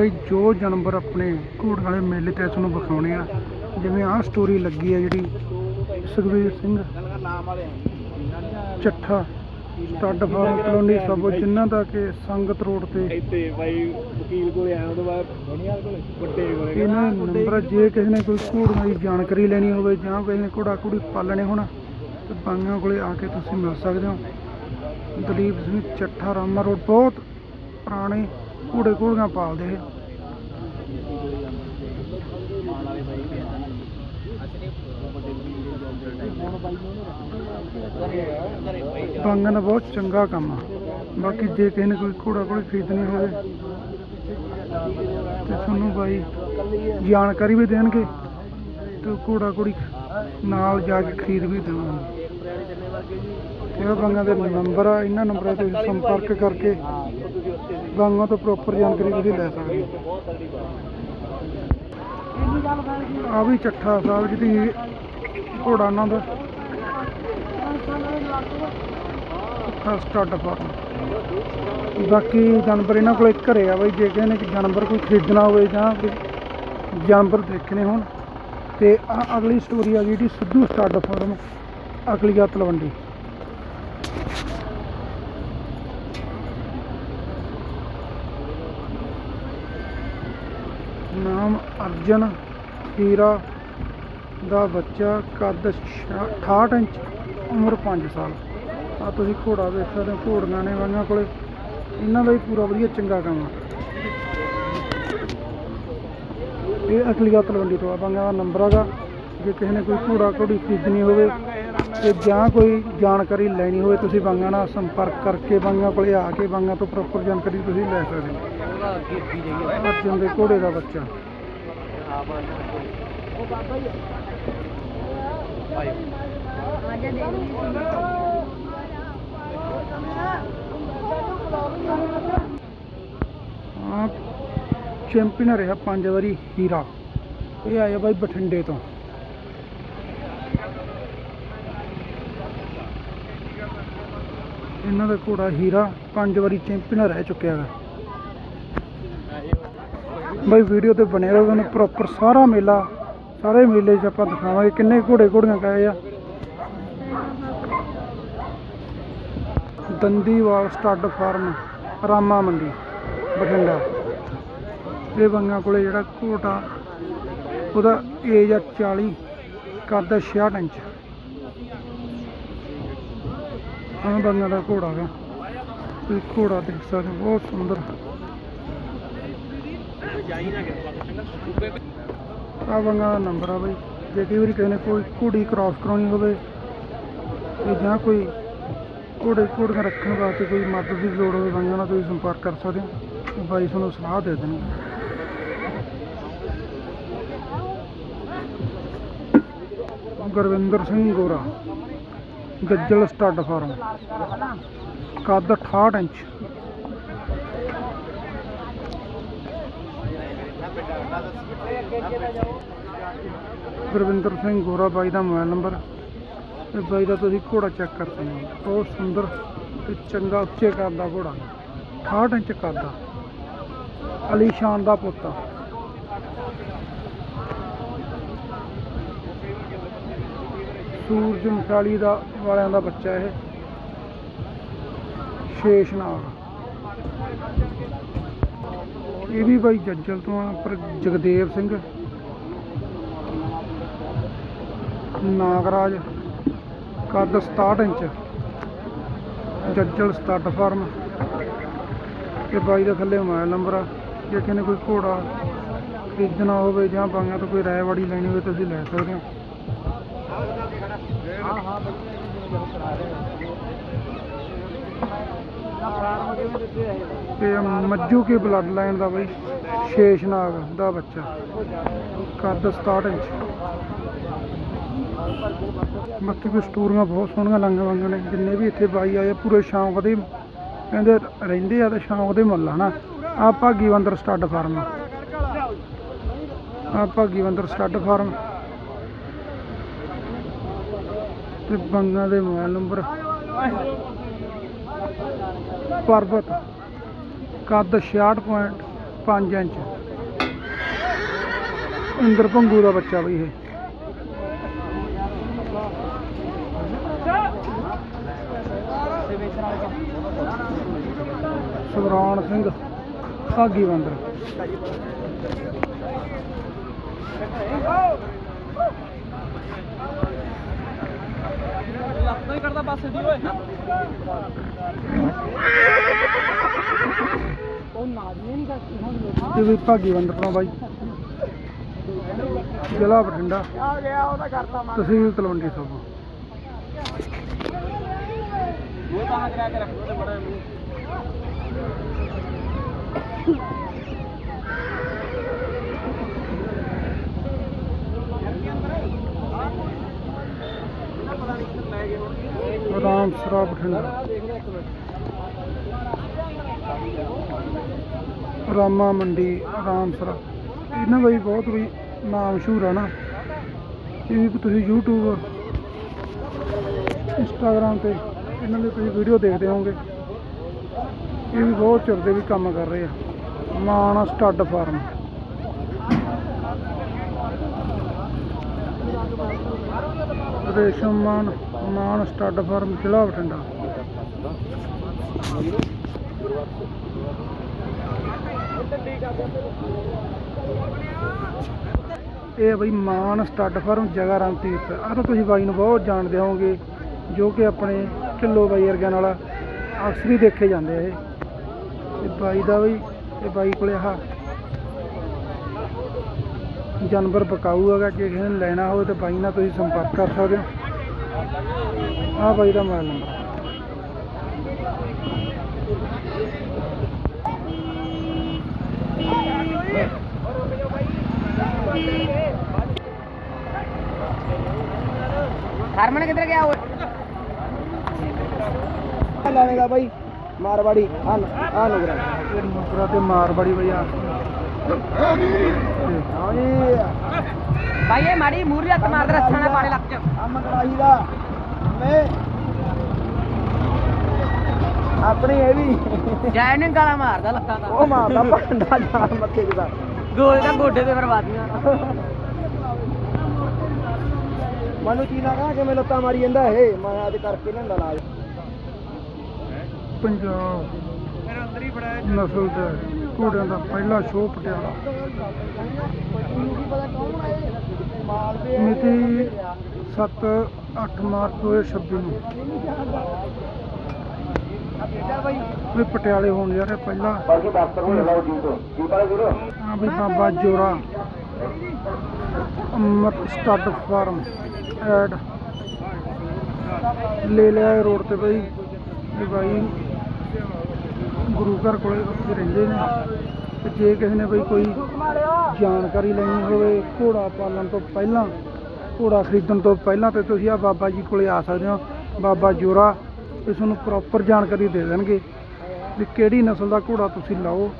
ਬਈ ਜੋ ਜਾਨਵਰ ਆਪਣੇ ਘੋੜ ਵਾਲੇ ਮੇਲੇ ਤੇ ਤੁਹਾਨੂੰ ਵਿਖਾਉਣੇ ਆ। ਜਿਵੇਂ ਆਹ ਸਟੋਰੀ ਲੱਗੀ ਆ ਜਿਹੜੀ Sukhvir Singh Chattha stud farm colony ਸਭੋ ਜਿਨ੍ਹਾਂ ਦਾ ਕਿ ਸੰਗਤ ਰੋਡ ਤੇ ਇੱਥੇ ਬਾਈ ਵਕੀਲ ਕੋਲੇ ਆਇਆ ਉਹਦੇ ਬਾਅਦ ਬਣੀਆਂ ਕੋਲੇ ਵੱਡੇ ਕੋਲੇ ਇਹਨਾਂ ਨੰਬਰ ਜੇ ਕਿਸੇ ਨੇ ਕੋਈ ਘੋੜੀਆਂ ਦੀ ਜਾਣਕਾਰੀ ਲੈਣੀ ਹੋਵੇ ਜਾਂ ਕਿਸੇ ਨੇ ਘੋੜਾ ਘੋੜੀ ਪਾਲਣੇ ਹੋਣ ਤੇ ਬਾਈਆਂ ਕੋਲੇ ਆ ਕੇ ਤੁਸੀਂ ਮਿਲ ਸਕਦੇ ਹੋ। ਦਲੀਪ ਸਿੰਘ ਚੱਠਾ ਰਾਮਾ ਰੋਡ ਬਹੁਤ ਪੁਰਾਣੇ ਘੋੜੇ ਘੋੜੀਆਂ ਪਾਲਦੇ ਇਹ ਬਾਈਆਂ ਬਹੁਤ ਚੰਗਾ ਕੰਮ ਆ। ਬਾਕੀ ਜੇ ਕਿਸੇ ਨੇ ਕੋਈ ਘੋੜਾ ਘੋੜੀ ਖਰੀਦਣੀ ਹੋਵੇ ਤੇ ਤੁਹਾਨੂੰ ਬਾਈ ਜਾਣਕਾਰੀ ਵੀ ਦੇਣਗੇ ਤੇ ਘੋੜਾ ਘੋੜੀ ਨਾਲ ਜਾ ਕੇ ਖਰੀਦ ਵੀ ਦੇਵਾਂਗੇ। ਇਹ ਬੰਗਾਂ ਦੇ ਨੰਬਰ ਆ, ਇਹਨਾਂ ਨੰਬਰਾਂ ਤੇ ਸੰਪਰਕ ਕਰਕੇ ਬੰਗਾਂ ਤੋਂ ਪ੍ਰੋਪਰ ਜਾਣਕਾਰੀ ਤੁਸੀਂ ਲੈ ਸਕਦੇ ਹੋ। ਆ ਵੀ ਚੱਠਾ ਸਾਹਿਬ ਜਿਹਦੀ ਘੋੜਾ ਉਹਨਾਂ ਦਾ। Stud farm. ਬਾਕੀ ਜਾਨਵਰ ਇਹਨਾਂ ਕੋਲ ਘਰੇ ਆ ਬਈ, ਜੇ ਕਿਸੇ ਨੇ ਜਾਨਵਰ ਕੋਈ ਖਰੀਦਣਾ ਹੋਵੇ ਜਾਂ ਕੋਈ ਜਾਨਵਰ ਦੇਖਣੇ ਹੋਣ। ਤੇ ਆ ਅਗਲੀ ਸਟੋਰੀ ਆ ਗਈ ਜੀ ਸਿੱਧੂ ਸਟੱਡ ਫਾਰਮ ਅਗਲੀਆ ਤਲਵੰਡੀ। ਨਾਮ ਅਰਜਨ, ਹੀਰਾ ਦਾ ਬੱਚਾ ਕੱਦ 68 ਇੰਚ, ਉਮਰ 5 ਸਾਲ। ਆ ਤੁਸੀਂ ਘੋੜਾ ਵੇਖ ਸਕਦੇ ਹੋ, ਘੋੜੀਆਂ ਨੇ ਵਾਂਗਾਂ ਕੋਲੇ। ਇਹਨਾਂ ਦਾ ਵੀ ਪੂਰਾ ਵਧੀਆ ਚੰਗਾ ਕੰਮ ਆ। ਇਹ ਅਕਲੀਆ ਤਲਵੰਡੀ ਤੋਂ ਆ ਬੰਗਾ ਦਾ ਨੰਬਰ ਹੈਗਾ। ਜੇ ਕਿਸੇ ਨੇ ਕੋਈ ਘੋੜਾ ਘੋੜੀ ਖਰੀਦਣੀ ਹੋਵੇ ਤੇ ਜਾਂ ਕੋਈ ਜਾਣਕਾਰੀ ਲੈਣੀ ਹੋਵੇ, ਤੁਸੀਂ ਬੰਗਾ ਨਾਲ ਸੰਪਰਕ ਕਰਕੇ ਬੰਗਾ ਕੋਲੇ ਆ ਕੇ ਬੰਗਾ ਤੋਂ ਪ੍ਰੋਪਰ ਜਾਣਕਾਰੀ ਤੁਸੀਂ ਲੈ ਸਕਦੇ ਹੋ। ਅਰਜਨ ਦੇ ਘੋੜੇ ਦਾ ਬੱਚਾ। ਹਾਂ। ਚੈਂਪੀਅਨ ਰਿਹਾ ਪੰਜ ਵਾਰੀ ਹੀਰਾ। ਇਹ ਆਇਆ ਬਾਈ ਬਠਿੰਡੇ ਤੋਂ। ਇਹਨਾਂ ਦਾ ਘੋੜਾ ਹੀਰਾ ਪੰਜ ਵਾਰੀ ਚੈਂਪੀਅਨ ਰਹਿ ਚੁੱਕਿਆ ਹੈ। ਬਾਈ ਵੀਡੀਓ ਤੇ ਬਣੇ ਰਹੋ, ਤੁਹਾਨੂੰ ਪ੍ਰੋਪਰ ਸਾਰਾ ਮੇਲਾ, ਸਾਰੇ ਮੇਲੇ 'ਚ ਆਪਾਂ ਦਿਖਾਵਾਂਗੇ ਕਿੰਨੇ ਘੋੜੇ ਘੋੜੀਆਂ ਕਾਏ ਆ। Dandiwal stud farm, Rama Mandi, Bathinda. ਇਹ ਬੰਗਾ ਕੋਲੇ ਜਿਹੜਾ ਘੋਟਾ ਉਹਦਾ ਏਜ ਆ 40 ਕੱਦ ਆ 66 ਇੰਚ। ਆਹ ਬੰਗਾ ਦਾ ਘੋੜਾ ਹੈ ਤੁਸੀਂ ਘੋੜਾ ਦੇਖ ਸਕਦੇ ਹੋ, ਬਹੁਤ ਸੁੰਦਰ। ਆ ਬੰਗਾ ਦਾ ਨੰਬਰ ਆ ਬਈ। ਜੇ ਕਈ ਵਾਰੀ ਕਿਸੇ ਨੇ ਕੋਈ ਘੋੜੀ ਕ੍ਰਾਸ ਕਰਾਉਣੀ ਹੋਵੇ ਤੇ ਜਾਂ ਕੋਈ ਘੋੜੇ ਘੋੜੀਆਂ ਰੱਖਣ ਵਾਸਤੇ ਕੋਈ ਮਦਦ ਦੀ ਲੋੜ ਹੋਵੇ ਬੰਗਾ ਨਾਲ ਤੁਸੀਂ ਸੰਪਰਕ ਕਰ ਸਕਦੇ ਹੋ। ਬਾਈ ਤੁਹਾਨੂੰ ਸਲਾਹ ਦੇ ਦੇਣਗੇ ਗੁਰਵਿੰਦਰ ਸਿੰਘ ਗੋਰਾ, ਗੱਜਲ ਸਟੱਡ ਫਾਰਮ, ਕੱਦ 68 ਇੰਚ। ਗੁਰਵਿੰਦਰ ਸਿੰਘ ਗੋਰਾ ਬਾਈ ਦਾ ਮੋਬਾਈਲ ਨੰਬਰ ਤੇ ਬਾਈ ਦਾ ਤੁਸੀਂ ਘੋੜਾ ਚੈੱਕ ਕਰ ਸਕਦੇ ਹੋ। ਬਹੁਤ ਸੁੰਦਰ ਤੇ ਚੰਗਾ ਉੱਚੇ ਕਰਦਾ ਘੋੜਾ 68 ਇੰਚ ਕੱਦ ਅਲੀਸ਼ਾਨ ਦਾ ਪੁੱਤ ਆ ਸੂਰਜ ਮਸਾਲੀ ਦਾ ਵਾਲਿਆਂ ਦਾ ਬੱਚਾ ਇਹ। ਸ਼ੇਸ਼ਨਾਗ ਇਹ ਵੀ ਬਾਈ ਜੱਜਲ ਤੋਂ ਆ, ਪਰ ਜਗਦੇਵ ਸਿੰਘ। ਨਾਗਰਾਜ, ਕੱਦ 67 ਇੰਚ। Jajjal stud farm. ਤੇ ਬਾਈ ਦਾ ਥੱਲੇ ਮੋਬਾਈਲ ਨੰਬਰ ਆ। ਜੇ ਕਿਸੇ ਨੇ ਕੋਈ ਘੋੜਾ ਖਰੀਦਣਾ ਹੋਵੇ ਜਾਂ ਬਾਈਆਂ ਤੋਂ ਕੋਈ ਰਾਇਵਾੜੀ ਲੈਣੀ ਹੋਵੇ ਤੁਸੀਂ ਲੈ ਸਕਦੇ ਹੋ। ਇਹ ਮੱਜੂ ਕੇ ਬਲੱਡ ਲਾਈਨ ਦਾ ਬਈ? ਸ਼ੇਸ਼ਨਾਗ ਦਾ ਬੱਚਾ। ਕੱਦ 67 ਇੰਚ। ਬਾਕੀ ਕੋਈ ਸਟੋਰੀਆਂ ਬਹੁਤ ਸੋਹਣੀਆਂ ਲੰਘ ਵੰਗ ਨੇ। ਜਿੰਨੇ ਵੀ ਇੱਥੇ ਬਾਈ ਆਏ ਆ, ਪੂਰੇ ਸ਼ੌਂਕ ਦੇ ਕਹਿੰਦੇ ਰਹਿੰਦੇ ਆ ਤੇ ਸ਼ੌਂਕ ਦੇ ਮੁੱਲ ਹਨਾ? ਆ ਭਾਗੀਵੰਦਰ ਸਟੱਡ ਫਾਰਮ ਆ। Bhagivandar stud farm. ਤੇ ਬੰਗਾ ਦੇ ਮੋਬਾਈਲ ਨੰਬਰ। ਪਰਬਤ, ਕੱਦ 66.5 ਇੰਚ। ਇੰਦਰ ਭੰਗੂ ਦਾ ਬੱਚਾ ਬਈ ਇਹ। ਸੁਖਰਾਨ ਸਿੰਘ ਸਾਗੀ ਬੰਦਰ ਲੱਤਾਂ ਹੀ ਕਰਦਾ ਪਾਸੇ ਦੀ ਓਏ। ਉਹ ਨਾਜ਼ਮੀ ਨਹੀਂ ਕਰਦੀ ਇਹ ਵੀ ਭਾਗੀ ਬੰਦਰ ਤੋਂ ਬਾਈ। ਜ਼ਿਲ੍ਹਾ ਬਠਿੰਡਾ। ਆ ਗਿਆ ਉਹਦਾ ਕਰਤਾ ਮੈਂ। ਤਹਿਸੀਲ ਤਲਵੰਡੀ ਸਾਬੋ ਉਹ ਤਾਂ ਕਰਾ ਕੇ ਰੱਖੋ ਤੇ ਬੜਾ ਮੂੰਹ ਰਾਮ ਬਠਿੰਡਾ ਰਾਮਾ ਮੰਡੀ, ਰਾਮਸਰਾ। ਇਹਨਾਂ ਦਾ ਵੀ ਬਹੁਤ ਵੀ ਨਾਮ ਮਸ਼ਹੂਰ ਆ ਨਾ। ਇਹ ਵੀ ਤੁਸੀਂ YouTube, Instagram ਤੇ ਇਹਨਾਂ ਦੇ ਤੁਸੀਂ ਵੀਡੀਓ ਦੇਖਦੇ ਹੋਵੋਗੇ। ਇਹ ਵੀ ਬਹੁਤ ਚਿਰ ਦੇ ਵੀ ਕੰਮ ਕਰ ਰਹੇ ਆ। Maan stud farm. Resham Maan Maan stud farm, ਜ਼ਿਲ੍ਹਾ ਬਠਿੰਡਾ। ਇਹ ਬਈ ਮਾਨ ਸਟੱਡ ਫਾਰਮ, ਜਗ੍ਹਾ ਰਾਮ ਆਹ ਤਾਂ ਤੁਸੀਂ ਬਾਈ ਨੂੰ ਬਹੁਤ ਜਾਣਦੇ ਹੋਵੋਗੇ, ਜੋ ਕਿ ਆਪਣੇ ਢਿੱਲੋਂ ਬਾਈ ਵਰਗਿਆਂ ਨਾਲ ਅਕਸਰ ਹੀ ਦੇਖੇ ਜਾਂਦੇ ਆ ਇਹ। ਇਹ ਬਾਈ ਦਾ ਬਈ, ਇਹ ਬਾਈ ਕੋਲੇ ਆਹ ਜਾਨਵਰ ਬਕਾਊ ਹੈਗਾ ਜੇ ਕਿਸੇ ਨੇ ਲੈਣਾ ਹੋਵੇ ਤਾਂ ਬਾਈ ਨਾਲ ਤੁਸੀਂ ਸੰਪਰਕ ਕਰ ਸਕਦੇ ਹੋ। ਆਹ ਬਾਈ ਦਾ ਮੋਬਾਈਲ ਨੰਬਰ। ਹਰਮਨ ਕਿੱਧਰ ਗਿਆ ਓਏ? ਲਾਵੇਗਾ ਬਾਈ ਮਾਰਵਾੜੀ ਆ ਆ ਨਗਰਾ ਨੁਕਰਾ ਤੇ ਮਾਰਵਾੜੀ ਬਈ ਆ। ਭਾਈ ਇਹ ਮਾੜੀ ਮੂਰੀ ਹੱਥ ਮਾਰਦਾ ਰੱਥਾ ਨਾ ਪਾਣੇ ਲੱਗ ਜਾ ਆ ਮੰਗੜਾਈ ਦਾ। ਮੈਂ ਆਪਣੀ ਇਹ ਵੀ। ਜੈ ਨੇ ਗਾਲਾਂ ਮਾਰਦਾ ਲੱਤਾਂ ਦਾ। ਉਹ ਮਾਰਦਾ ਭਾਂਡਾ ਜਾਨ ਮੱਥੇ ਦਾ ਗੋਲ ਦਾ ਗੋਡੇ ਤੇ ਬਰਬਾਦੀਆਂ ਮਨੂ ਚੀਨਾ ਕਹਾ ਕਿਵੇਂ ਲੱਤਾਂ ਮਾਰੀ ਜਾਂਦਾ ਇਹ? ਮੈਂ ਅੱਜ ਕਰਕੇ ਲੈਂਦਾ ਲਾਜ ਪੰਜਾਬ। ਮੇਰੇ ਅੰਦਰ ਹੀ ਬੜਾ ਨਸਲ ਦਾ ਘੋੜਿਆਂ ਦਾ ਪਹਿਲਾ ਸ਼ੋਅ ਪਟਿਆਲਾ। ਮਿਤੀ 7 8 ਮਾਰਚ 2026 ਨੂੰ। ਵੀ ਪਟਿਆਲੇ ਹੋਣ ਜਾ ਰਿਹਾ ਪਹਿਲਾ। ਹਾਂ ਵੀ ਬਾਬਾ ਜੋਰਾ ਅਮਰ ਸਟੱਡ ਫਾਰਮ ਐਡ। ਲੈ ਲਿਆ ਰੋਡ ਤੇ ਬਈ ਬਾਈ ਗੁਰੂ ਘਰ ਕੋਲੇ ਉੱਥੇ ਰਹਿੰਦੇ ਨੇ। ਤੇ ਜੇ ਕਿਸੇ ਨੇ ਬਈ ਕੋਈ ਜਾਣਕਾਰੀ ਲੈਣੀ ਹੋਵੇ, ਘੋੜਾ ਪਾਲਣ ਤੋਂ ਪਹਿਲਾਂ, ਘੋੜਾ ਖਰੀਦਣ ਤੋਂ ਪਹਿਲਾਂ ਤੇ ਤੁਸੀਂ ਆ ਬਾਬਾ ਜੀ ਕੋਲੇ ਆ ਸਕਦੇ ਹੋ। ਬਾਬਾ ਜੋਰਾ ਤੇ ਤੁਹਾਨੂੰ ਪ੍ਰੋਪਰ ਜਾਣਕਾਰੀ ਦੇ ਦੇਣਗੇ ਵੀ ਕਿਹੜੀ ਨਸਲ ਦਾ ਘੋੜਾ ਤੁਸੀਂ ਲਾਓ,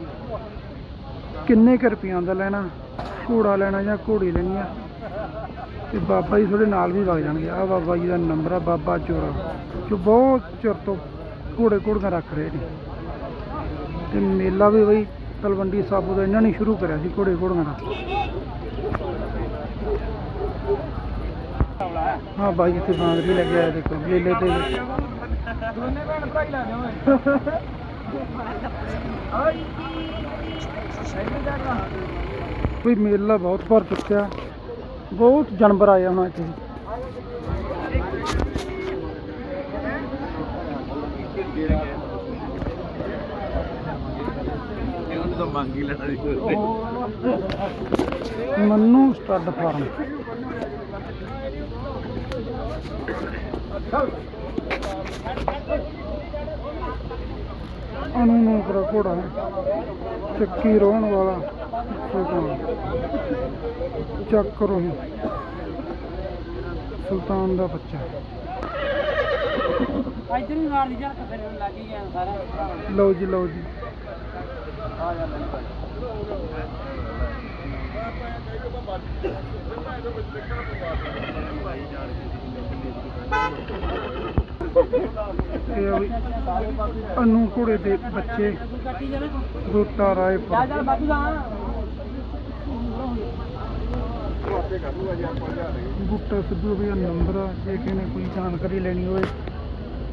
ਕਿੰਨੇ ਕੁ ਰੁਪਈਆਂ ਦਾ ਲੈਣਾ, ਘੋੜਾ ਲੈਣਾ ਜਾਂ ਘੋੜੀ ਲੈਣੀ ਆ। ਤੇ ਬਾਬਾ ਜੀ ਤੁਹਾਡੇ ਨਾਲ ਵੀ ਵਗ ਜਾਣਗੇ। ਆ ਬਾਬਾ ਜੀ ਦਾ ਨੰਬਰ ਆ, ਬਾਬਾ ਜੋਰਾ, ਜੋ ਬਹੁਤ ਚਿਰ ਤੋਂ ਘੋੜੇ ਘੋੜੀਆਂ ਰੱਖ ਰਹੇ ਨੇ। ਤੇ ਮੇਲਾ ਵੀ ਬਈ ਤਲਵੰਡੀ ਸਾਬੋ ਦਾ ਇਹਨਾਂ ਨੇ ਸ਼ੁਰੂ ਕਰਿਆ ਸੀ ਘੋੜੇ ਘੋੜੀਆਂ ਦਾ। ਹਾਂ ਬਾਈ ਇੱਥੇ ਬਾਂਗਰੀ ਲੱਗਿਆ ਹੈ ਦੇਖੋ ਮੇਲੇ ਤੇ। ਦੋਨੇ ਭੈਣ ਭਰਾ ਹੀ ਲਾਦੇ ਓਏ। ਕੋਈ ਮੇਲਾ ਬਹੁਤ ਭਰ ਚੁੱਕਿਆ। ਬਹੁਤ ਜਾਨਵਰ ਆਏ ਹੁਣ ਇੱਥੇ ਉਹਨੂੰ ਤਾਂ ਮੰਗ ਹੀ ਲੈਣਾ ਮੰਨੂ ਸਟੱਡ ਫਾਰਮ। ਅਨੂ ਨੂੰ ਕਰਾ ਘੋੜਾ ਚੱਕੀ ਰੋਣ ਵਾਲਾ ਚੱਕ ਰੋਹੀ। ਸੁਲਤਾਨ ਦਾ ਬੱਚਾ। ਇੱਧਰ ਹੀ ਮਾਰ ਦੀ ਜਾ ਕੇ ਫਿਰ ਲੱਗ ਗਿਆ ਸਾਰਾ। ਲਓ ਜੀ ਲਓ ਜੀ। ਅਨੂ ਘੋੜੇ ਦੇ ਬੱਚੇ ਦੋਤਾ ਬਾਬੂ ਦਾ ਬੂਟਾ ਸਿੱਧੂ ਵੀ ਨੰਬਰ ਆ ਜੇ ਕਿਸੇ ਨੇ ਕੋਈ ਜਾਣਕਾਰੀ ਲੈਣੀ ਹੋਵੇ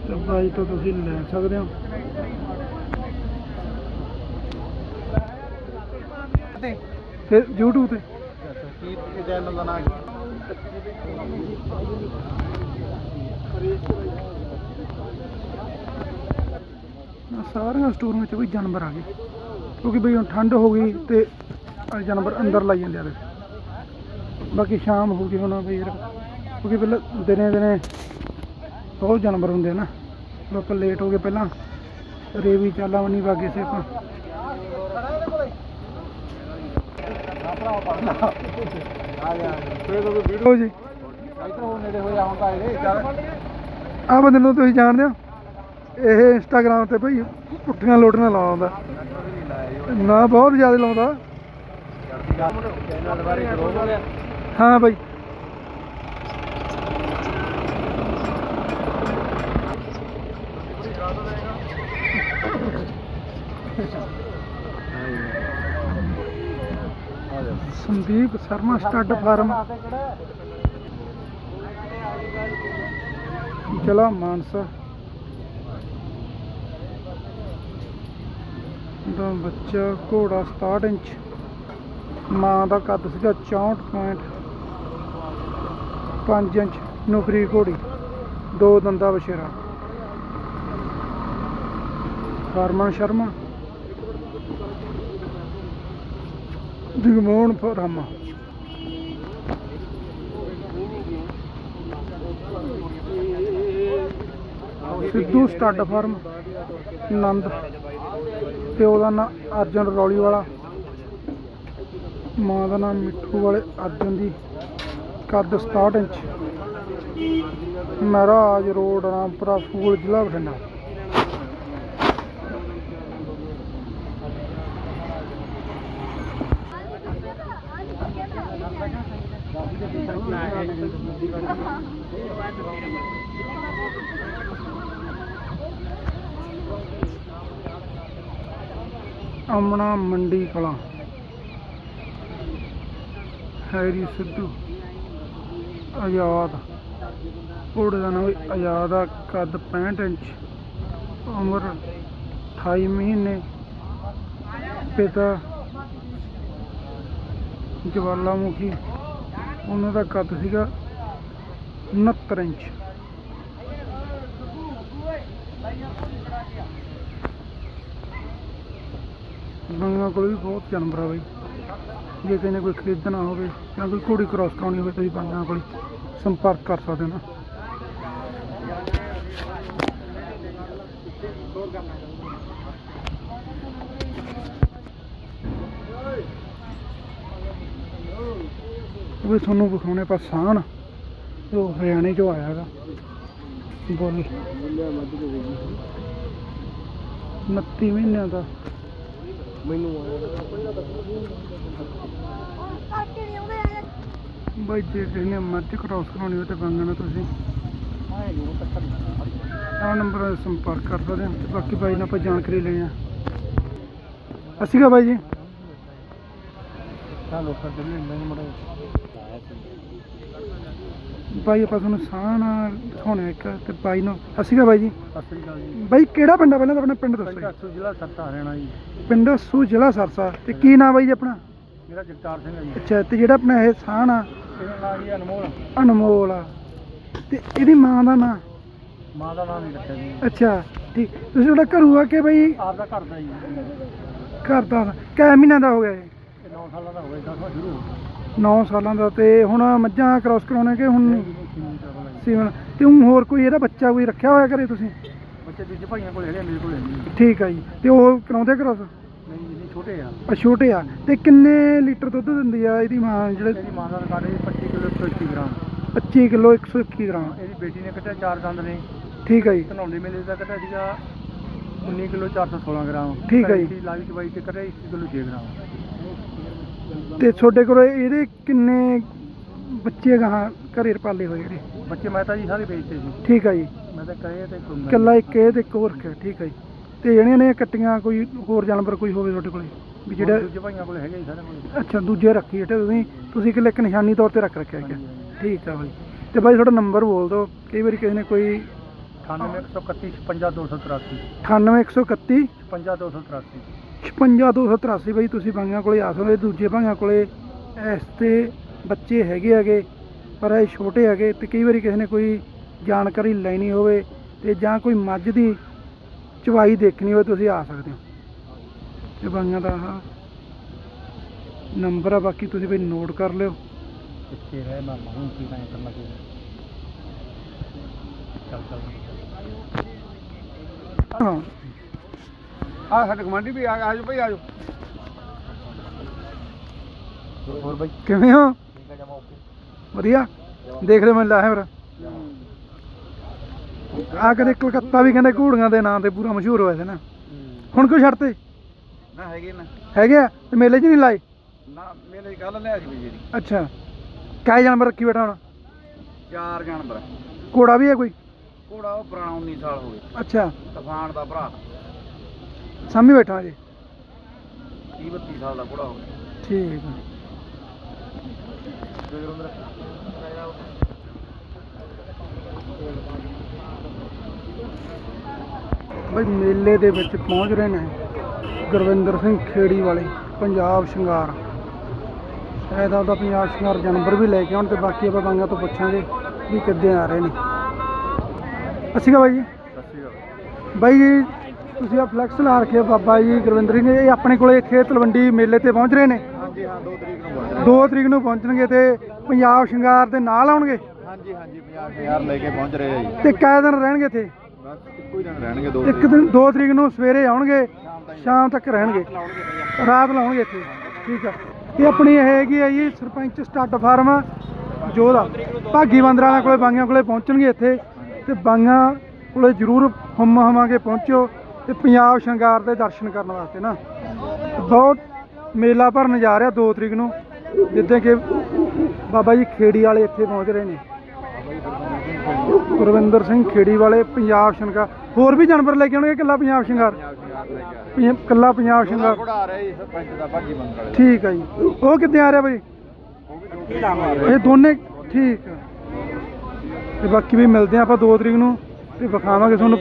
ਤਾਂ ਬਾਈ ਤੋਂ ਤੁਸੀਂ ਲੈ ਸਕਦੇ ਹੋ। ਫਿਰ YouTube ਤੇ। ਕੀ ਚੈਨਲ ਦਾ ਨਾਮ ਸਾਰੀਆਂ ਸਟੋਰਾਂ ਵਿੱਚ ਵੀ ਜਾਨਵਰ ਆ ਗਏ। ਕਿਉਂਕਿ ਬਈ ਹੁਣ ਠੰਡ ਹੋ ਗਈ ਤੇ ਜਾਨਵਰ ਅੰਦਰ ਲਾਈ ਜਾਂਦੇ ਆ ਬਾਕੀ ਸ਼ਾਮ ਹੋ ਗਈ ਹੁਣ ਬਈ ਯਾਰ ਕਿਉਂਕਿ ਪਹਿਲਾਂ ਦਿਨੇ ਦਿਨੇ ਬਹੁਤ ਜਾਨਵਰ ਹੁੰਦੇ ਨਾ। ਲੋਕ ਲੇਟ ਹੋ ਗਏ ਪਹਿਲਾਂ। ਰੇਵੀ ਚਾਲਾ ਵਣੀ ਵਾਗੇ ਸੀ ਆਪਾਂ ਆ ਗਿਆ ਫੇਰ ਉਹ ਵੀਡੀਓ ਜੀ। ਇੱਧਰ ਆਹ ਬੰਦੇ ਨੂੰ ਤੁਸੀਂ ਜਾਣਦੇ ਹੋ, ਇਹ ਇੰਸਟਾਗ੍ਰਾਮ ਤੇ ਭਈ ਪੁੱਠੀਆਂ ਲੋਟੀਆਂ ਲਾਉਂਦਾ। ਨਾ ਬਹੁਤ ਜ਼ਿਆਦਾ ਲਾਉਂਦਾ। ਹਾਂ ਬਾਈ ਸੰਦੀਪ ਸ਼ਰਮਾ ਸਟੱਡ ਫਾਰਮ। ਜ਼ਿਲ੍ਹਾ ਮਾਨਸਾ। ਦਾ ਬੱਚਾ ਘੋੜਾ 67 ਇੰਚ। ਮਾਂ ਦਾ ਕੱਦ ਸੀਗਾ 64.5 ਇੰਚ। ਨੁਕਰੀ ਘੋੜੀ। ਦੋ ਦੰਦਾ ਬਸ਼ੇਰਾ ਫਾਰਮਨ ਸ਼ਰਮਾ। ਜਗਮੋਹਨ ਫਰਾਮਾ ਸਿੱਧੂ ਸਟੱਡ ਫਾਰਮ, ਨੰਦ। ਪਿਓ ਦਾ ਨਾਂ ਅਰਜਨ ਰੌਲੀ ਵਾਲਾ ਮਾਂ ਦਾ ਨਾਮ ਮਿੱਠੂ ਵਾਲੇ ਅਰਜਨ ਦੀ ਕੱਦ 67 ਇੰਚ। ਮਹਾਰਾਜ ਰੋਡ, ਰਾਮਪੁਰਾ, ਫੂਲ ਜ਼ਿਲ੍ਹਾ ਬਠਿੰਡਾ। ਅਮਣਾ ਮੰਡੀ ਕਲਾਂ। ਹੈਰੀ ਸਿੱਧੂ, ਆਜ਼ਾਦ। ਘੋੜੇ ਦਾ ਨਾਮ ਆਜ਼ਾਦ ਆ, ਕੱਦ 65 ਇੰਚ। ਉਮਰ 28 ਮਹੀਨੇ। ਪਿਤਾ ਜਵਾਲਾਮੁਖੀ। ਉਹਨਾਂ ਦਾ ਕੱਦ ਸੀਗਾ 69 ਇੰਚ। ਬੰਗਾਂ ਕੋਲ ਵੀ ਬਹੁਤ ਜਾਨਵਰ ਆ ਬਈ। ਜੇ ਕਿਸੇ ਨੇ ਕੋਈ ਖਰੀਦਣਾ ਹੋਵੇ ਜਾਂ ਕੋਈ ਘੋੜੀ ਕ੍ਰਾਸ ਕਰਾਉਣੀ ਹੋਵੇ, ਤੁਸੀਂ ਬੰਗਾਂ ਕੋਲ ਸੰਪਰਕ ਕਰ ਸਕਦੇ ਹੋ ਨਾ। ਵੀ ਤੁਹਾਨੂੰ ਵਿਖਾਉਣੇ ਆਪਾਂ ਸਾਨ ਉਹ ਹਰਿਆਣੇ ਚੋਂ ਆਇਆ ਹੈਗਾ। ਬੋਲ। 29 ਮਹੀਨਿਆਂ ਦਾ। ਮੈਨੂੰ ਬਾਈ ਜੇ ਕਿਸੇ ਨੇ ਮੱਝ ਕ੍ਰਾਸ ਕਰਾਉਣੀ ਹੋਵੇ ਤੇ ਤੁਸੀਂ। ਆਹ ਨੰਬਰ ਸੰਪਰਕ ਕਰ ਸਕਦੇ ਹੋ ਤੇ ਬਾਕੀ ਬਾਈ ਨਾਲ ਆਪਾਂ ਜਾਣਕਾਰੀ ਲੈਣੀ ਆ। ਅਸੀਂ ਕਾ ਬਾਈ ਜੀ। ਤਾਂ ਲੋਕਾਂ ਦੇ ਨਹੀਂ ਮੜੇ ਬਾਈ ਆਪਾਂ ਤੁਹਾਨੂੰ ਨਾਲ ਦਿਖਾਉਣੇ ਇੱਕ ਤੇ ਬਾਈ ਨੂੰ ਅਸੀਂ ਕਾ ਬਾਈ ਜੀ। ਸਤਿ ਸ੍ਰੀ ਅਕਾਲ ਜੀ। ਬਾਈ ਕਿਹੜਾ ਪਿੰਡ ਆ ਪਹਿਲਾਂ ਤਾਂ ਆਪਣਾ ਪਿੰਡ ਦੱਸੋ ਜੀ। ਸੰਘਰਸ਼ੂ ਜ਼ਿਲ੍ਹਾ ਸੱਤਾ ਹਰਿਆਣਾ ਜੀ। ਪਿੰਡ ਸੂ ਜ਼ਿਲ੍ਹਾ ਸਰਸਾ ਤੇ ਕੀ ਨਾਮ ਬਾਈ ਜੀ ਆਪਣਾ? ਮੇਰਾ ਜਗਤਾਰ ਸਿੰਘ ਹੈ ਜੀ। ਅੱਛਾ ਤੇ ਜਿਹੜਾ ਆਪਣਾ ਇਹ ਆ ਇਹਦਾ ਨਾਮ ਜੀ ਅਨਮੋਲ। ਅਨਮੋਲ ਆ। ਤੇ ਇਹਦੀ ਮਾਂ ਦਾ ਨਾਂ? ਮਾਂ ਦਾ ਨਾਮ ਨਹੀਂ ਰੱਖਿਆ ਜੀ। ਅੱਛਾ ਠੀਕ। ਤੁਸੀਂ ਉਹਦਾ ਘਰੂ ਆ ਕੇ ਬਈ? ਆਪ ਦਾ ਘਰ ਦਾ ਜੀ। ਘਰ ਦਾ। ਕੈ ਮਹੀਨਿਆਂ ਦਾ ਹੋ ਗਿਆ ਇਹ? ਇਹ 9 ਸਾਲਾਂ ਦਾ ਹੋਇਆ 10ਵਾਂ ਸ਼ੁਰੂ ਹੋ 9 ਸਾਲਾਂ ਦਾ ਤੇ ਹੁਣ ਮੱਝਾਂ ਕ੍ਰਾਸ ਕਰਾਉਣੇ ਕਿ ਹੁਣ ਸੀਵਨ ਤੇ ਹੁਣ ਹੋਰ ਕੋਈ ਇਹਦਾ ਬੱਚਾ ਕੋਈ ਰੱਖਿਆ ਹੋਇਆ ਘਰੇ ਤੁਸੀਂ? ਬੱਚੇ ਦੂਜੇ ਭਾਈਆਂ ਕੋਲ ਹੈਗੇ ਮੇਰੇ ਕੋਲ ਨਹੀਂ। ਠੀਕ ਆ ਜੀ। ਤੇ ਉਹ ਕਰਾਉਂਦੇ ਕ੍ਰਾਸ ਨਹੀਂ ਜੀ ਛੋਟੇ ਆ। ਆ ਛੋਟੇ ਆ। ਤੇ ਕਿੰਨੇ ਲੀਟਰ ਦੁੱਧ ਦਿੰਦੀ ਆ ਇਹਦੀ ਮਾਂ ਜਿਹੜੇ ਇਹਦੀ ਮਾਂ ਦਾ ਰਿਕਾਰਡ ਹੈ 25 ਕਿਲੋ 121 ਗ੍ਰਾਮ। 25 kilo 121 gram. ਇਹਦੀ ਬੇਟੀ ਨੇ ਕੱਟਿਆ ਚਾਰ ਦੰਦ ਨੇ। ਠੀਕ ਆ ਜੀ। ਧਨੌਲੇ ਮੇਲੇ ਦਾ ਕੱਟਿਆ ਸੀਗਾ 19 ਕਿਲੋ 416 ਗ੍ਰਾਮ। ਠੀਕ ਹੈ ਜੀ। ਲਾਈਵ ਚਵਾਈ ਤੇ ਕੱਟਿਆ 1 ਕਿਲੋ 6 ਗ੍ਰਾਮ। ਤੇ ਤੁਹਾਡੇ ਕੋਲ ਇਹਦੇ ਕਿੰਨੇ ਬੱਚੇ ਗਾਹਾਂ ਘਰੇ ਪਾਲੇ ਹੋਏ ਜਿਹੜੇ? ਬੱਚੇ ਮੈਂ ਤਾਂ ਜੀ ਸਾਰੇ ਵੇਚਤੇ ਸੀ ਠੀਕ ਆ ਜੀ। ਮੈਂ ਤਾਂ ਕਹੇ ਤੇ ਕੋਈ ਇਕੱਲਾ ਇੱਕ ਇਹ ਤੇ ਇੱਕ ਹੋਰ ਰੱਖਿਆ ਠੀਕ ਆ ਜੀ। ਤੇ ਜਿਹੜੀਆਂ ਨੇ ਕੱਟੀਆਂ ਕੋਈ ਹੋਰ ਜਾਨਵਰ ਕੋਈ ਹੋਵੇ ਤੁਹਾਡੇ ਕੋਲੇ? ਵੀ ਜਿਹੜਾ ਦੂਜੇ ਭਾਈਆਂ ਕੋਲ ਹੈਗੇ ਸਾਰੇ ਕੋਲ। ਅੱਛਾ ਦੂਜੇ ਰੱਖੀ ਬੈਠੇ ਤੁਸੀਂ ਤੁਸੀਂ ਇਕੱਲੇ ਇੱਕ ਨਿਸ਼ਾਨੀ ਤੌਰ ਤੇ ਰੱਖ ਰੱਖਿਆ ਗਿਆ ਠੀਕ ਆ ਬਾਈ। ਤੇ ਬਾਈ ਤੁਹਾਡਾ ਨੰਬਰ ਬੋਲ ਦਿਓ। ਕਈ ਵਾਰੀ ਕਿਸੇ ਨੇ ਕੋਈ 9131 55283 98131 55283 56283 ਬਈ ਤੁਸੀਂ ਬਾਈਆਂ ਕੋਲੇ ਆ ਸਕਦੇ ਦੂਜੇ ਭਾਈਆਂ ਕੋਲੇ ਇਸ ਤੇ ਬੱਚੇ ਹੈਗੇ ਹੈਗੇ ਪਰ ਇਹ ਛੋਟੇ ਹੈਗੇ ਤੇ ਕਈ ਵਾਰੀ ਕਿਸੇ ਨੇ ਕੋਈ ਜਾਣਕਾਰੀ ਲੈਣੀ ਹੋਵੇ ਤੇ ਜਾਂ ਕੋਈ ਮੱਝ ਦੀ ਚਵਾਈ ਦੇਖਣੀ ਹੋਵੇ ਤੁਸੀਂ ਆ ਸਕਦੇ ਹੋ। ਤੇ ਬਾਈਆਂ ਦਾ ਆਹ ਨੰਬਰ ਆ ਬਾਕੀ ਤੁਸੀਂ ਬਈ ਨੋਟ ਕਰ ਲਿਓ। ਕਿੱਥੇ ਰਹਿ ਮਾਮਾ ਹੁਣ ਕੀ ਮੈਂ ਕਰਨਾ ਕੀ ਚੱਲ ਚੱਲ। ਹਾਂ। ਆ ਸਾਡੇ ਕਮਾਂਡੀ ਵੀ ਆ ਆਜੋ ਭਾਈ ਆਜੋ ਹੋਰ ਭਾਈ ਕਿਵੇਂ ਹੋ? ਵਧੀਆ। ਦੇਖ ਲਿਓ ਮੈਨੂੰ ਲਾਇਆ ਫਿਰ ਆ ਕਦੇ ਕਲਕੱਤਾ ਵੀ ਕਹਿੰਦੇ ਘੋੜੀਆਂ ਦੇ ਨਾਂ ਤੇ ਪੂਰਾ ਮਸ਼ਹੂਰ ਹੋਇਆ ਸੀ ਨਾ। ਹੁਣ ਕੋਈ ਛੱਡਤੇ ਨਾ ਹੈਗੇ ਨਾ। ਹੈਗੇ ਆ? ਤੇ ਮੇਲੇ 'ਚ ਨਹੀਂ ਲਾਏ? ਨਾ ਮੇਰੇ ਗੱਲ ਲੈ ਸੀ ਜੀ ਅੱਛਾ। ਕਾਹੇ ਜਾਨਵਰ ਰੱਖੀ ਬੈਠਾ ਹੁਣ? ਚਾਰ ਜਾਨਵਰ। ਘੋੜਾ ਵੀ ਹੈ ਕੋਈ? ਘੋੜਾ ਉਹ ਪੁਰਾਣਾ 19 ਸਾਲ ਹੋ ਗਏ। ਅੱਛਾ। ਤੂਫਾਨ ਦਾ ਭਰਾ। ਸਾਹਮਣੇ ਬੈਠਾ ਜੀ 30 32 ਸਾਲ ਦਾ ਘੋੜਾ ਹੋ ਗਿਆ। ਠੀਕ ਆ। ਬਈ ਮੇਲੇ ਦੇ ਵਿੱਚ ਪਹੁੰਚ ਰਹੇ ਨੇ ਗੁਰਵਿੰਦਰ ਸਿੰਘ ਖੇੜੀ ਵਾਲੇ ਪੰਜਾਬ ਸ਼ਿੰਗਾਰ। ਸ਼ਾਇਦ ਆਪਦਾ ਪੰਜਾਬ ਸ਼ਿੰਗਾਰ ਜਾਨਵਰ ਵੀ ਲੈ ਕੇ ਆਉਣ ਤੇ ਬਾਕੀ ਆਪਾਂ ਬਾਂਗਾ ਤੋਂ ਪੁੱਛਾਂਗੇ ਵੀ ਕਿੱਦਾਂ ਆ ਰਹੇ ਨੇ। ਅਸੀਂ ਕਾ ਬਾਈ ਜੀ। ਸਤਿ ਸ਼੍ਰੀ ਅਕਾਲ। ਬਾਈ ਜੀ ਤੁਸੀਂ ਆ ਫਲੈਕਸ ਲਾ ਰੱਖਿਆ ਬਾਬਾ ਜੀ ਗੁਰਵਿੰਦਰ ਸਿੰਘ ਇਹ ਆਪਣੇ ਕੋਲੇ ਇੱਥੇ ਤਲਵੰਡੀ ਮੇਲੇ ਤੇ ਪਹੁੰਚ ਰਹੇ ਨੇ। ਹਾਂਜੀ ਹਾਂ 2 ਤਰੀਕ ਨੂੰ ਪਹੁੰਚਣਾ 2 ਤਰੀਕ ਨੂੰ ਪਹੁੰਚਣਗੇ ਤੇ ਪੰਜਾਬ ਸ਼ਿੰਗਾਰ ਦੇ ਨਾਲ ਆਉਣਗੇ? ਹਾਂਜੀ ਹਾਂਜੀ 50000 ਲੈ ਕੇ ਪਹੁੰਚ ਰਹੇ ਆ ਜੀ। ਤੇ ਕਾਇ ਦਿਨ ਰਹਿਣਗੇ ਇੱਥੇ? ਬਸ ਇੱਕੋ ਹੀ ਦਿਨ ਰਹਿਣਗੇ ਦੋ ਇੱਕ ਦਿਨ 2 ਤਰੀਕ ਨੂੰ ਸਵੇਰੇ ਆਉਣਗੇ ਸ਼ਾਮ ਤੱਕ ਰਹਿਣਗੇ। ਰਾਤ ਲਾਉਣਗੇ ਇੱਥੇ ਠੀਕ ਆ। ਇਹ ਆਪਣੀ ਇਹ ਹੈਗੀ ਆ ਜੀ ਸਰਪੰਚ ਸਟੱਡ ਫਾਰਮ ਜੋਧਾ ਭਾਗੀ ਬੰਦਰਾਂ ਕੋਲੇ ਬਾਂਗੀਆਂ ਕੋਲੇ ਪਹੁੰਚਣਗੇ ਇੱਥੇ। ਤੇ ਬਾਂਗੀਆਂ ਕੋਲੇ ਜ਼ਰੂਰ ਹਮ ਹਮਾਂਗੇ ਪਹੁੰਚਿਓ ਤੇ ਪੰਜਾਬ ਸ਼ਿੰਗਾਰ ਦੇ ਦਰਸ਼ਨ ਕਰਨ ਵਾਸਤੇ ਨਾ। ਬਹੁਤ ਮੇਲਾ ਭਰਨ ਜਾ ਰਿਹਾ 2 ਤਰੀਕ ਨੂੰ ਜਿੱਦਾਂ ਕਿ ਬਾਬਾ ਜੀ ਖੇੜੀ ਵਾਲੇ ਇੱਥੇ ਪਹੁੰਚ ਰਹੇ ਨੇ। ਗੁਰਵਿੰਦਰ ਸਿੰਘ ਖੇੜੀ ਵਾਲੇ ਪੰਜਾਬ ਸ਼ਿੰਗਾਰ। ਹੋਰ ਵੀ ਜਾਨਵਰ ਲੈ ਕੇ ਆਉਣਗੇ ਇਕੱਲਾ ਪੰਜਾਬ ਸ਼ਿੰਗਾਰ? ਇਕੱਲਾ ਪੰਜਾਬ ਸ਼ਿੰਗਾਰ। ਠੀਕ ਆ ਜੀ। ਉਹ ਕਿੱਦਾਂ ਆ ਰਿਹਾ ਬਾਈ? ਇਹ ਦੋਨੇ ਠੀਕ ਤੇ ਬਾਕੀ ਵੀ ਮਿਲਦੇ ਆਪਾਂ 2 ਤਰੀਕ ਨੂੰ ਤੇ ਵਿਖਾਵਾਂਗੇ ਤੁਹਾਨੂੰ।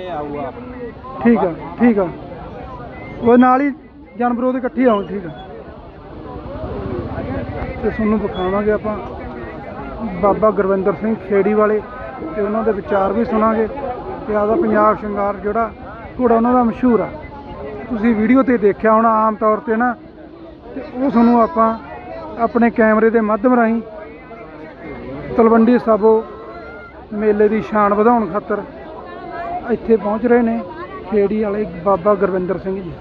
ਠੀਕ ਆ ਠੀਕ ਆ। ਉਹ ਨਾਲ ਹੀ ਜਾਨਵਰ ਉਹਦੇ ਇਕੱਠੇ ਆਉਣ, ਠੀਕ ਆ। ਤੇ ਤੁਹਾਨੂੰ ਵਿਖਾਵਾਂਗੇ ਆਪਾਂ ਬਾਬਾ ਗੁਰਵਿੰਦਰ ਸਿੰਘ ਖੇੜੀ ਵਾਲੇ ਤੇ ਉਹਨਾਂ ਦੇ ਵਿਚਾਰ ਵੀ ਸੁਣਾਂਗੇ ਤੇ ਆਦਾ ਪੰਜਾਬ ਸ਼ਿੰਗਾਰ ਜਿਹੜਾ ਘੋੜਾ ਉਹਨਾਂ ਦਾ ਮਸ਼ਹੂਰ ਆ। ਤੁਸੀਂ ਵੀਡੀਓ ਤੇ ਦੇਖਿਆ ਹੋਣਾ ਆਮ ਤੌਰ ਤੇ ਨਾ, ਤੇ ਉਹ ਤੁਹਾਨੂੰ ਆਪਾਂ ਆਪਣੇ ਕੈਮਰੇ ਦੇ ਮਾਧਿਅਮ ਰਾਹੀਂ ਤਲਵੰਡੀ ਸਾਬੋ ਮੇਲੇ ਦੀ ਸ਼ਾਨ ਵਧਾਉਣ ਖਾਤਰ ਇੱਥੇ ਪਹੁੰਚ ਰਹੇ ਨੇ। ਖੇੜੀ ਵਾਲੇ ਬਾਬਾ ਗੁਰਵਿੰਦਰ ਸਿੰਘ ਜੀ।